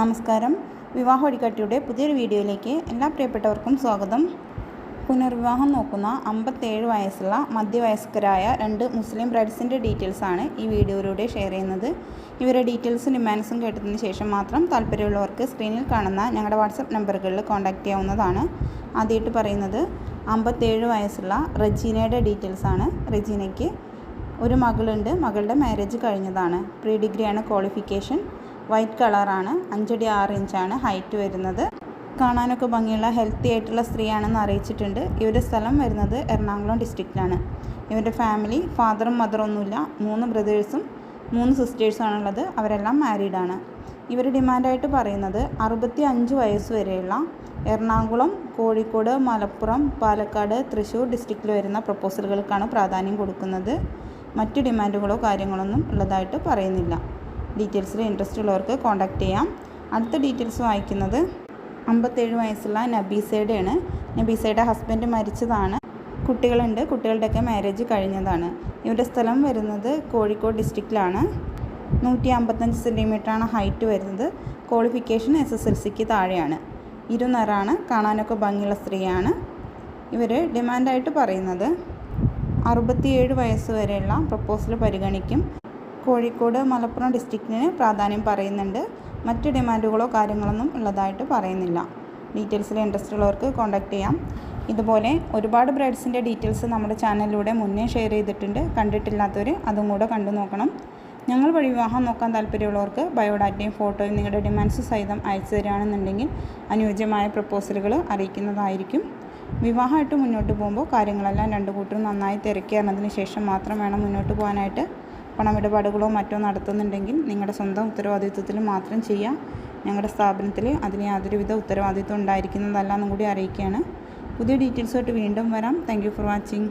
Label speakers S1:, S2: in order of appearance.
S1: നമസ്കാരം. വിവാഹ വഴികാട്ടിയുടെ പുതിയൊരു വീഡിയോയിലേക്ക് എല്ലാ പ്രിയപ്പെട്ടവർക്കും സ്വാഗതം. പുനർവിവാഹം നോക്കുന്ന അമ്പത്തേഴ് വയസ്സുള്ള മധ്യവയസ്കരായ രണ്ട് മുസ്ലിം ബ്രൈഡ്സിന്റെ ഡീറ്റെയിൽസാണ് ഈ വീഡിയോയിലൂടെ ഷെയർ ചെയ്യുന്നത്. ഇവരുടെ ഡീറ്റെയിൽസും ഡിമാൻഡ്സും കേട്ടതിന് ശേഷം മാത്രം താല്പര്യമുള്ളവർക്ക് സ്ക്രീനിൽ കാണുന്ന ഞങ്ങളുടെ വാട്സപ്പ് നമ്പറുകളിൽ കോൺടാക്റ്റ് ചെയ്യാവുന്നതാണ്. ആദ്യമായിട്ട് പറയുന്നത് അമ്പത്തേഴ് വയസ്സുള്ള റജീനയുടെ ഡീറ്റെയിൽസാണ് റജീനയ്ക്ക് ഒരു മകളുണ്ട്. മകളുടെ മാരേജ് കഴിഞ്ഞതാണ്. പ്രീ ഡിഗ്രിയാണ് ക്വാളിഫിക്കേഷൻ വൈറ്റ് കളറാണ്. അഞ്ചടി ആറ് ഇഞ്ചാണ് ഹൈറ്റ് വരുന്നത്. കാണാനൊക്കെ ഭംഗിയുള്ള ഹെൽത്തി ആയിട്ടുള്ള സ്ത്രീയാണെന്ന് അറിയിച്ചിട്ടുണ്ട്. ഇവരുടെ സ്ഥലം വരുന്നത് എറണാകുളം ഡിസ്ട്രിക്റ്റിലാണ്. ഇവരുടെ ഫാമിലി ഫാദറും മദറും ഒന്നുമില്ല. മൂന്ന് ബ്രദേഴ്സും മൂന്ന് സിസ്റ്റേഴ്സും ആണുള്ളത്. അവരെല്ലാം മാരീഡാണ് ഇവർ ഡിമാൻഡായിട്ട് പറയുന്നത് അറുപത്തി അഞ്ച് വയസ്സ് വരെയുള്ള എറണാകുളം കോഴിക്കോട് മലപ്പുറം പാലക്കാട് തൃശ്ശൂർ ഡിസ്ട്രിക്റ്റിൽ വരുന്ന പ്രപ്പോസലുകൾക്കാണ് പ്രാധാന്യം കൊടുക്കുന്നത്. മറ്റ് ഡിമാൻഡുകളോ കാര്യങ്ങളൊന്നും ഉള്ളതായിട്ട് പറയുന്നില്ല. ഡീറ്റെയിൽസിൽ ഇൻട്രസ്റ്റ് ഉള്ളവർക്ക് കോൺടാക്റ്റ് ചെയ്യാം. അടുത്ത ഡീറ്റെയിൽസ് വായിക്കുന്നത് അമ്പത്തേഴ് വയസ്സുള്ള നബീസയുടെയാണ്. നബീസയുടെ ഹസ്ബൻഡ് മരിച്ചതാണ്. കുട്ടികളുണ്ട്. കുട്ടികളുടെയൊക്കെ മാരേജ് കഴിഞ്ഞതാണ്. ഇവരുടെ സ്ഥലം വരുന്നത് കോഴിക്കോട് ഡിസ്ട്രിക്റ്റിലാണ് നൂറ്റി അമ്പത്തഞ്ച് സെന്റിമീറ്ററാണ് ഹൈറ്റ് വരുന്നത്. ക്വാളിഫിക്കേഷൻ എസ് എസ് എൽ സിക്ക് താഴെയാണ്. ഇരുനിറാണ് കാണാനൊക്കെ ഭംഗിയുള്ള സ്ത്രീയാണ്. ഇവർ ഡിമാൻഡായിട്ട് പറയുന്നത് അറുപത്തിയേഴ് വയസ്സ് വരെയുള്ള പ്രപ്പോസൽ പരിഗണിക്കും. കോഴിക്കോട് മലപ്പുറം ഡിസ്ട്രിക്റ്റിന് പ്രാധാന്യം പറയുന്നുണ്ട്. മറ്റ് ഡിമാൻഡുകളോ കാര്യങ്ങളൊന്നും ഉള്ളതായിട്ട് പറയുന്നില്ല. ഡീറ്റെയിൽസിൽ ഇൻട്രസ്റ്റ് ഉള്ളവർക്ക് കോൺടാക്റ്റ് ചെയ്യാം. ഇതുപോലെ ഒരുപാട് ബ്രൈഡ്സിന്റെ ഡീറ്റെയിൽസ് നമ്മുടെ ചാനലിലൂടെ മുന്നേ ഷെയർ ചെയ്തിട്ടുണ്ട്. കണ്ടിട്ടില്ലാത്തവർ അതും കൂടെ കണ്ടു നോക്കണം. ഞങ്ങൾ വഴി വിവാഹം നോക്കാൻ താല്പര്യമുള്ളവർക്ക് ബയോഡാറ്റയും ഫോട്ടോയും നിങ്ങളുടെ ഡിമാൻഡ്സ് സഹിതം അയച്ചു തരികയാണെന്നുണ്ടെങ്കിൽ അനുയോജ്യമായ പ്രപ്പോസലുകൾ അറിയിക്കുന്നതായിരിക്കും. വിവാഹമായിട്ട് മുന്നോട്ട് പോകുമ്പോൾ കാര്യങ്ങളെല്ലാം രണ്ട് കൂട്ടരും നന്നായി തിരക്കി അറിഞ്ഞതിന് ശേഷം മാത്രം വേണം മുന്നോട്ട് പോകാനായിട്ട്. പണമിടപാടുകളോ മറ്റോ നടത്തുന്നുണ്ടെങ്കിൽ നിങ്ങളുടെ സ്വന്തം ഉത്തരവാദിത്വത്തിൽ മാത്രം ചെയ്യാം. ഞങ്ങളുടെ സ്ഥാപനത്തിൽ അതിന് യാതൊരുവിധ ഉത്തരവാദിത്വം ഉണ്ടായിരിക്കുന്നതല്ല എന്നും കൂടി അറിയിക്കുകയാണ്. പുതിയ ഡീറ്റെയിൽസുമായിട്ട് വീണ്ടും വരാം. Thank for watching.